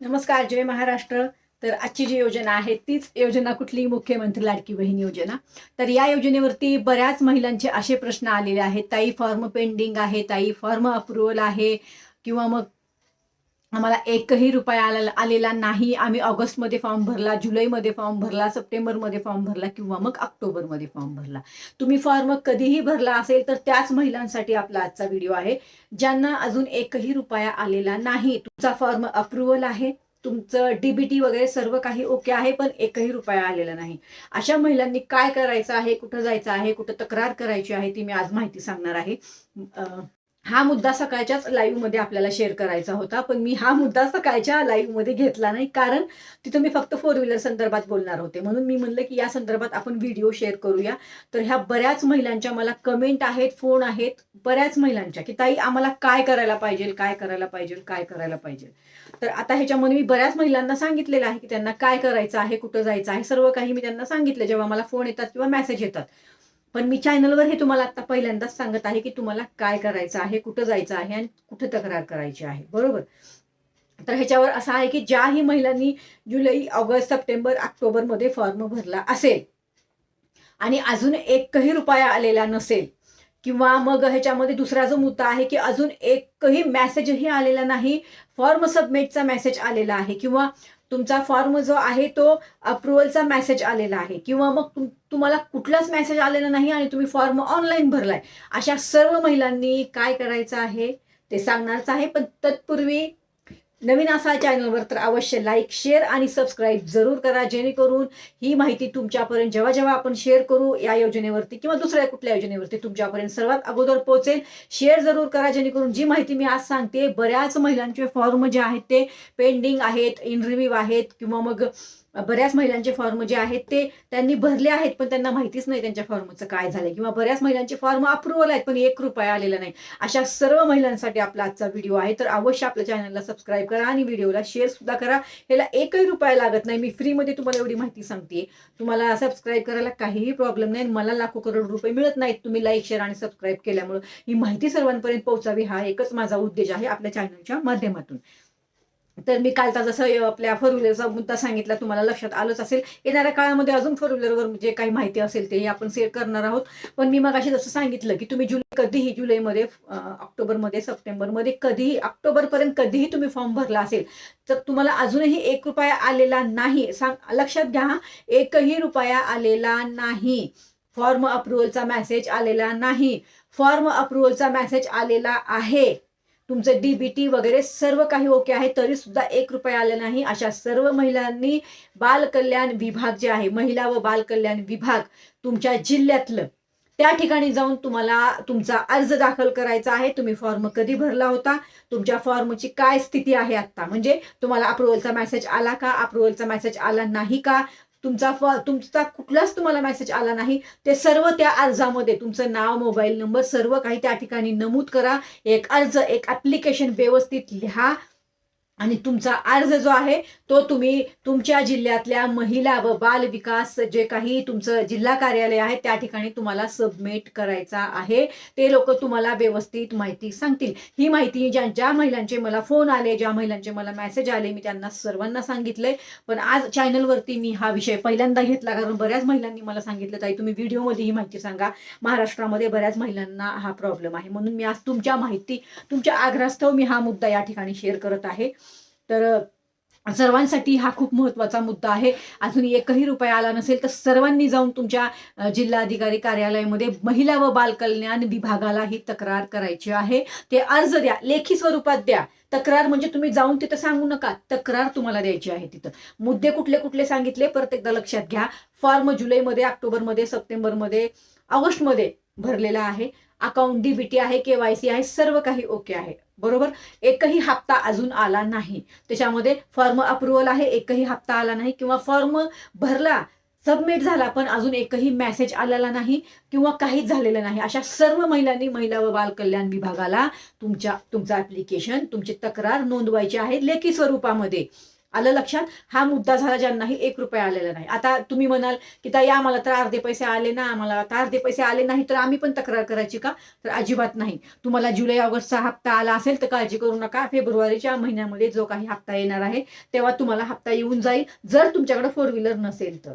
नमस्कार जय महाराष्ट्र. तर आजची जी योजना आहे तीच योजना कुठली? मुख्यमंत्री लाडकी बहीण योजना. तर या योजनेवरती बऱ्याच महिलांचे असे प्रश्न आलेले आहेत. ताई फॉर्म पेंडिंग आहे ताई फॉर्म अप्रुव्हल आहे किंवा मग आम्हाला एकही रुपया आला आलेला नाही. आम्ही ऑगस्टमध्ये फॉर्म भरला जुलैमध्ये फॉर्म भरला सप्टेंबरमध्ये फॉर्म भरला किंवा मग ऑक्टोबरमध्ये फॉर्म भरला. तुम्ही फॉर्म कधीही भरला असेल तर त्याच महिलांसाठी आपला आजचा व्हिडिओ आहे. ज्यांना अजून एकही रुपया आलेला नाही तुमचा फॉर्म अप्रुव्हल आहे तुमचं डीबीटी वगैरे सर्व काही ओके आहे पण एकही रुपया आलेला नाही. अशा महिलांनी काय करायचं आहे कुठं जायचं आहे कुठं तक्रार करायची आहे ती मी आज माहिती सांगणार आहे. हा मुद्दा सकाळच्याच लाईव्हमध्ये आपल्याला शेअर करायचा होता पण मी हा मुद्दा सकाळच्या लाईव्हमध्ये घेतला नाही कारण तिथं मी फक्त फोर व्हीलर संदर्भात बोलणार होते. म्हणून मी म्हणलं की या संदर्भात आपण व्हिडिओ शेअर करूया. तर ह्या बऱ्याच महिलांच्या मला कमेंट आहेत फोन आहेत बऱ्याच महिलांच्या की ताई आम्हाला काय करायला पाहिजे काय करायला पाहिजे काय करायला पाहिजे? तर आता ह्याच्यामध्ये मी बऱ्याच महिलांना सांगितलेलं आहे की त्यांना काय करायचं आहे कुठं जायचं आहे सर्व काही मी त्यांना सांगितलं. जेव्हा मला फोन येतात किंवा मेसेज येतात पण मी चॅनलवर हे तुम्हाला आता पहिल्यांदाच सांगत आहे की तुम्हाला काय करायचं आहे कुठं जायचं आहे आणि कुठं तक्रार करायची आहे. बरोबर? तर ह्याच्यावर असं आहे की ज्याही महिलांनी जुलै ऑगस्ट सप्टेंबर ऑक्टोबरमध्ये फॉर्म भरला असेल आणि अजून एकही रुपया आलेला नसेल किंवा मग ह्याच्यामध्ये दुसरा जो मुद्दा आहे की अजून एकही मेसेजही आलेला नाही फॉर्म सबमिटचा मेसेज आलेला आहे किंवा तुमचा फॉर्म जो आहे तो अप्रुव्हलचा मेसेज आलेला आहे. किंवा मग तुम तुम्हाला कुठलाच मेसेज आलेला नाही आणि तुम्ही फॉर्म ऑनलाईन भरलाय. अशा सर्व महिलांनी काय करायचं आहे ते सांगणारच आहे. पण तत्पूर्वी नवीन असा चॅनलवर तर अवश्य लाईक शेअर आणि सबस्क्राईब जरूर करा जेणेकरून ही माहिती तुमच्यापर्यंत जेव्हा जेव्हा आपण शेअर करू या योजनेवरती किंवा दुसऱ्या कुठल्या योजनेवरती तुमच्यापर्यंत सर्वात अगोदर पोहोचेल. शेअर जरूर करा जेणेकरून जी माहिती मी आज सांगते बऱ्याच महिलांचे फॉर्म जे आहेत ते पेंडिंग आहेत इन रिव्ह्यू आहेत किंवा मग बऱ्याच महिलांचे फॉर्म जे आहेत ते त्यांनी भरले आहेत पण त्यांना माहितीच नाही त्यांच्या फॉर्मचं काय झालंय. किंवा बऱ्याच महिलांचे फॉर्म अप्रुव्हल आहेत पण एक रुपया आलेला नाही. अशा सर्व महिलांसाठी आपला आजचा व्हिडिओ आहे. तर अवश्य आपल्या चॅनलला सबस्क्राईब करा आणि व्हिडिओला शेअर सुद्धा करा. याला एकही रुपया लागत नाही. मी फ्रीमध्ये तुम्हाला एवढी माहिती सांगते तुम्हाला सबस्क्राईब करायला काहीही प्रॉब्लेम नाही मला लाखो करोड रुपये मिळत नाहीत. तुम्ही लाईक शेअर आणि सबस्क्राईब केल्यामुळे ही माहिती सर्वांपर्यंत पोहोचावी हा एकच माझा उद्देश आहे आपल्या चॅनलच्या माध्यमातून. तर मी कालचा जसं आपल्या फोर व्हीलरचा मुद्दा सांगितला तुम्हाला लक्षात आलंच असेल. येणाऱ्या काळामध्ये अजून फोर व्हीलरवर जे काही माहिती असेल ते आपण शेअर करणार आहोत. पण मी मग अशी जसं सांगितलं की तुम्ही जुलै कधीही जुलैमध्ये ऑक्टोबरमध्ये सप्टेंबरमध्ये कधीही ऑक्टोबरपर्यंत कधीही तुम्ही फॉर्म भरला असेल तर तुम्हाला अजूनही एक रुपया आलेला नाही. सांग लक्षात घ्या एकही रुपया आलेला नाही. फॉर्म अप्रुव्हलचा मेसेज आलेला नाही. फॉर्म अप्रुव्हलचा मेसेज आलेला आहे. तुमचं डीबीटी वगैरे सर्व काही ओके आहे तरी सुद्धा एक रुपया आले नाही. अशा सर्व महिलांनी बाल कल्याण विभाग जे आहे महिला व बाल कल्याण विभाग तुमच्या जिल्ह्यातलं त्या ठिकाणी जाऊन तुम्हाला तुमचा अर्ज दाखल करायचा आहे. तुम्ही फॉर्म कधी भरला होता? तुमच्या फॉर्मची काय स्थिती आहे आता म्हणजे तुम्हाला अप्रुव्हलचा मेसेज आला का? अप्रुव्हलचा मेसेज आला नाही का? तुमचा फ तुमचा कुठलाच तुम्हाला मेसेज आला नाही. ते सर्व त्या अर्जामध्ये तुमचं नाव मोबाईल नंबर सर्व काही त्या ठिकाणी नमूद करा. एक अर्ज एक ऍप्लिकेशन व्यवस्थित लिहा. आणि तुमचा अर्ज जो आहे तो तुम्ही तुमच्या जिल्ह्यातल्या महिला व बाल विकास जे काही तुमचं जिल्हा कार्यालय आहे त्या ठिकाणी तुम्हाला सबमिट करायचा आहे. ते लोक तुम्हाला व्यवस्थित माहिती सांगतील. ही माहिती ज्या ज्या महिलांचे मला फोन आले ज्या महिलांचे मला मेसेज आले मी त्यांना सर्वांना सांगितले पण आज चॅनलवरती मी हा विषय पहिल्यांदा घेतला कारण बऱ्याच महिलांनी मला सांगितलं ताई तुम्ही व्हिडिओमध्ये ही माहिती सांगा. महाराष्ट्रामध्ये बऱ्याच महिलांना हा प्रॉब्लेम आहे. म्हणून मी आज तुमच्या माहिती तुमच्या आग्रहास्तव मी हा मुद्दा या ठिकाणी शेअर करत आहे. तर सर्वांसाठी हा खूप महत्त्वाचा मुद्दा आहे. अजून एकही रुपया आला नसेल तर सर्वांनी जाऊन तुमच्या जिल्हाधिकारी कार्यालयामध्ये महिला व बालकल्याण विभागाला ही तक्रार करायची आहे. ते अर्ज द्या लेखी स्वरूपात द्या. तक्रार म्हणजे तुम्ही जाऊन तिथं सांगू नका. तक्रार तुम्हाला द्यायची आहे तिथं. मुद्दे कुठले कुठले सांगितले परत एकदा लक्षात घ्या. फॉर्म जुलैमध्ये ऑक्टोबरमध्ये सप्टेंबरमध्ये ऑगस्टमध्ये भरलेला आहे. अकाउंट डीबीटी आहे केवायसी आहे सर्व काही ओके आहे. बरोबर? एकही हप्ता अजून आला नाही. त्याच्यामध्ये फॉर्म अप्रुव्हल आहे एकही हप्ता आला नाही किंवा फॉर्म भरला सबमिट झाला पण अजून एकही मेसेज आलेला नाही किंवा काहीच झालेलं नाही. अशा सर्व महिलांनी महिला व बाल कल्याण विभागाला तुमच्या तुमचं ऍप्लिकेशन तुमची तक्रार नोंदवायची आहे लेखी स्वरूपामध्ये. आलं लक्षात? हा मुद्दा झाला ज्यांनाही एक रुपया आलेला नाही. आता तुम्ही म्हणाल की ताई आम्हाला तर अर्धे पैसे आले ना आम्हाला आता अर्धे पैसे आले नाही तर आम्ही पण तक्रार करायची का? तर अजिबात नाही. तुम्हाला जुलै ऑगस्टचा हप्ता आला असेल तर काळजी करू नका. फेब्रुवारीच्या महिन्यामध्ये जो काही हप्ता येणार आहे तेव्हा तुम्हाला हप्ता येऊन जाईल जर तुमच्याकडे फोर व्हीलर नसेल तर.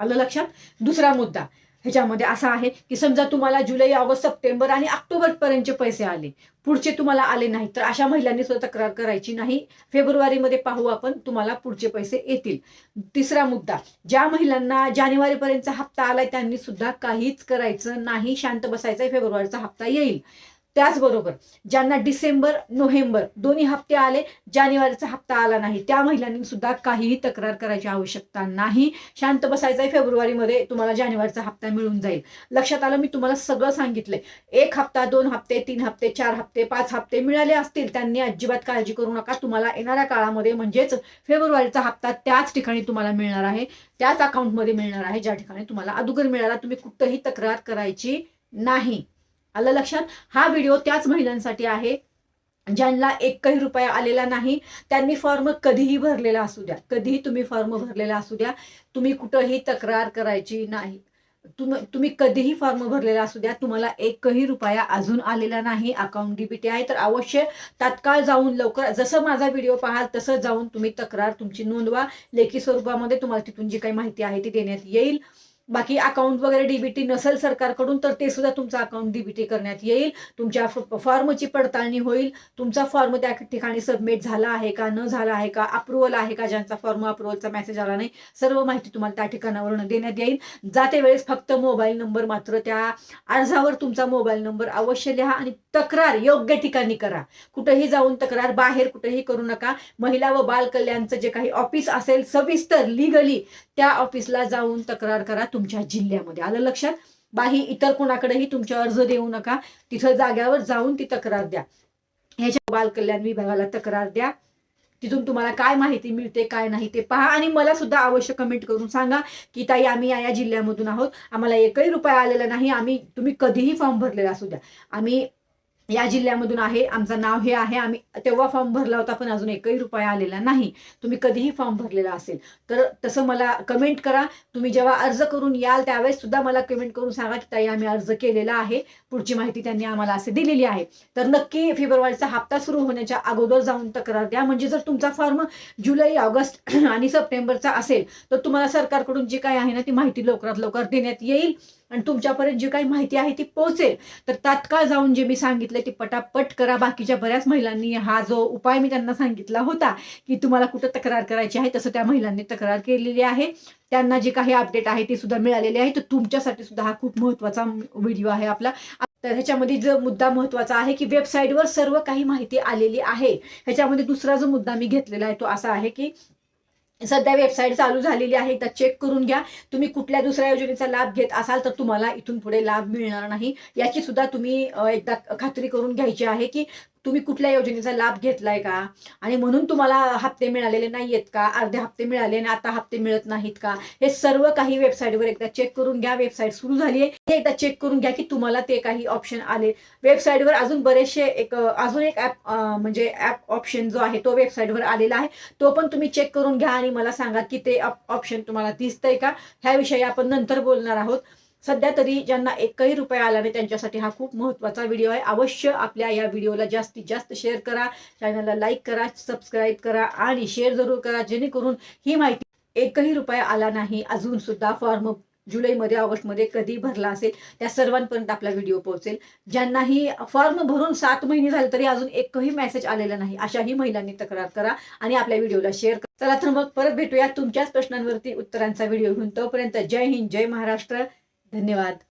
आलं लक्षात? दुसरा मुद्दा. ह्याच्यामध्ये असा आहे की समजा तुम्हाला जुलै ऑगस्ट सप्टेंबर आणि ऑक्टोबरपर्यंतचे पैसे आले. पुढचे तुम्हाला आले नाही तर अशा महिलांनी सुद्धा तक्रार करायची नाही. फेब्रुवारीमध्ये पाहू आपण तुम्हाला पुढचे पैसे येतील. तिसरा मुद्दा ज्या महिलांना जानेवारीपर्यंतचा हप्ता आलाय त्यांनी सुद्धा काहीच करायचं नाही शांत बसायचं फेब्रुवारीचा हप्ता येईल. त्याचबरोबर ज्यांना डिसेंबर नोव्हेंबर दोन्ही हप्ते आले जानेवारीचा हप्ता आला नाही त्या महिलांनी सुद्धा काहीही तक्रार करायची आवश्यकता नाही. शांत बसायचं आहे फेब्रुवारीमध्ये तुम्हाला जानेवारीचा हप्ता मिळून जाईल. लक्षात आलं मी तुम्हाला सगळं सांगितलंय. एक हप्ता दोन हप्ते तीन हप्ते चार हप्ते पाच हप्ते मिळाले असतील त्यांनी अजिबात काळजी करू नका. तुम्हाला येणाऱ्या काळामध्ये म्हणजेच फेब्रुवारीचा हप्ता त्याच ठिकाणी तुम्हाला मिळणार आहे त्याच अकाउंटमध्ये मिळणार आहे ज्या ठिकाणी तुम्हाला अगोदर मिळाला. तुम्ही कुठंही तक्रार करायची नाही. आलं लक्षात? हा व्हिडिओ त्याच महिलांसाठी आहे ज्यांना एकही रुपया आलेला नाही त्यांनी फॉर्म कधीही भरलेला असू द्या. कधीही तुम्ही फॉर्म भरलेला असू द्या. तुम्ही कुठंही तक्रार करायची नाही. तुम्ही तुम्ही कधीही फॉर्म भरलेला असू द्या. तुम्हाला एकही रुपया अजून आलेला नाही अकाउंट डीबीटी आहे. तर अवश्य तात्काळ जाऊन लवकर जसं माझा व्हिडिओ पाहाल तसं जाऊन तुम्ही तक्रार तुमची नोंदवा. लेखी स्वरूपामध्ये तुम्हाला तिथून जी काही माहिती आहे ती देण्यात येईल. बाकी अकाउंट वगैरे डीबीटी नसेल सरकारकडून तर ते सुद्धा तुमचं अकाउंट डीबीटी करण्यात येईल. तुमच्या फॉर्मची पडताळणी होईल. तुमचा फॉर्म त्या ठिकाणी सबमिट झाला आहे का न झाला आहे का अप्रुव्हल आहे का ज्यांचा फॉर्म अप्रुव्हलचा मेसेज आला नाही सर्व माहिती तुम्हाला त्या ठिकाणावरून देण्यात येईल. जाते वेळेस फक्त मोबाईल नंबर मात्र त्या अर्जावर तुमचा मोबाईल नंबर अवश्य लिहा आणि तक्रार योग्य ठिकाणी करा. कुठेही जाऊन तक्रार बाहेर कुठेही करू नका. महिला व बाल कल्याणचं जे काही ऑफिस असेल सविस्तर लिगली त्या ऑफिसला जाऊन तक्रार करा. तुमच्या जिल्ह्यामध्ये. आलं लक्षात? बाही इतर कोणाकडेही तुमचे अर्ज देऊ नका. तिथं जाग्यावर जाऊन ती तक्रार द्या. ह्याच्या बाल कल्याण विभागाला तक्रार द्या. तिथून तुम्हाला काय माहिती मिळते काय नाही ते पहा. आणि मला सुद्धा अवश्य कमेंट करून सांगा की ताई आम्ही या या जिल्ह्यामधून आहोत. आम्हाला एकही रुपया आलेला नाही. आम्ही तुम्ही कधीही फॉर्म भरलेला असू द्या. आम्ही या जिल्ह्यामधून आहे आमचं नाव हे आहे आम्ही तेव्हा फॉर्म भरला होता पण अजून एकही रुपया आलेला नाही. तुम्ही कधीही फॉर्म भरलेला असेल तर तसं मला कमेंट करा. तुम्ही जेव्हा अर्ज करून याल त्यावेळेस सुद्धा मला कमेंट करून सांगा की ताई आम्ही अर्ज केलेला आहे. पुढची माहिती त्यांनी आम्हाला असे दिलेली आहे. तर नक्की फेब्रुवारीचा हप्ता सुरू होण्याच्या अगोदर जाऊन तक्रार द्या. म्हणजे जर तुमचा फॉर्म जुलै ऑगस्ट आणि सप्टेंबरचा असेल तर तुम्हाला सरकारकडून जी काय आहे ना ती माहिती लवकरात लवकर देण्यात येईल. आणि तुमच्यापर्यंत जी काही माहिती आहे ती पोहोचेल. तर तात्काळ जाऊन जे मी सांगितलं ते पटापट करा. बाकीच्या बऱ्याच महिलांनी हा जो उपाय मी त्यांना सांगितला होता की तुम्हाला कुठं तक्रार करायची आहे तसं त्या महिलांनी तक्रार केलेली आहे. त्यांना जे काही अपडेट आहे ते सुद्धा मिळालेले आहे. तर तुमच्यासाठी सुद्धा हा खूप महत्त्वाचा व्हिडिओ आहे आपला. तर ह्याच्यामध्ये जो मुद्दा महत्त्वाचा आहे की वेबसाईटवर सर्व काही माहिती आलेली आहे. ह्याच्यामध्ये दुसरा जो मुद्दा मी घेतलेला आहे तो असा आहे की सध्या वेबसाईट चालू झालेली आहे एकदा चेक करून घ्या. तुम्ही कुठल्या दुसऱ्या योजनेचा लाभ घेत असाल तर तुम्हाला इथून पुढे लाभ मिळणार नाही. याची सुद्धा तुम्ही एकदा खात्री करून घ्यायची आहे की तुम्ही कुठल्या योजनेचा लाभ घेतलाय का? आणि म्हणून तुम्हाला हप्ते मिळालेले नाही आहेत का? अर्धे हप्ते मिळाले आणि आता हप्ते मिळत नाहीत का? हे सर्व काही वेबसाईटवर एकदा चेक करून घ्या. वेबसाईट सुरू झाली आहे. हे एकदा चेक करून घ्या की तुम्हाला ते काही ऑप्शन आले. वेबसाईटवर अजून बरेचसे एक अजून एक ॲप म्हणजे ॲप ऑप्शन जो आहे तो वेबसाईटवर आलेला आहे. तो पण तुम्ही चेक करून घ्या आणि मला सांगा की ते ऑप्शन तुम्हाला दिसतंय का? ह्याविषयी आपण नंतर बोलणार आहोत. सध्या तरी ज्यांना एकही रुपया आला नाही त्यांच्यासाठी हा खूप महत्त्वाचा व्हिडिओ आहे. अवश्य आपल्या या व्हिडिओला जास्तीत जास्त शेअर करा. चॅनलला लाईक करा सबस्क्राईब करा आणि शेअर जरूर करा जेणेकरून ही माहिती एकही रुपया आला नाही अजून सुद्धा फॉर्म जुलैमध्ये ऑगस्टमध्ये कधी भरला असेल त्या सर्वांपर्यंत आपला व्हिडिओ पोहोचेल. ज्यांनाही फॉर्म भरून सात महिने झाले तरी अजून एकही मेसेज आलेला नाही अशाही महिलांनी तक्रार करा आणि आपल्या व्हिडिओला शेअर करा. चला तर मग परत भेटूया तुमच्याच प्रश्नांवरती उत्तरांचा व्हिडिओ घेऊन. तोपर्यंत जय हिंद जय महाराष्ट्र. धन्यवाद.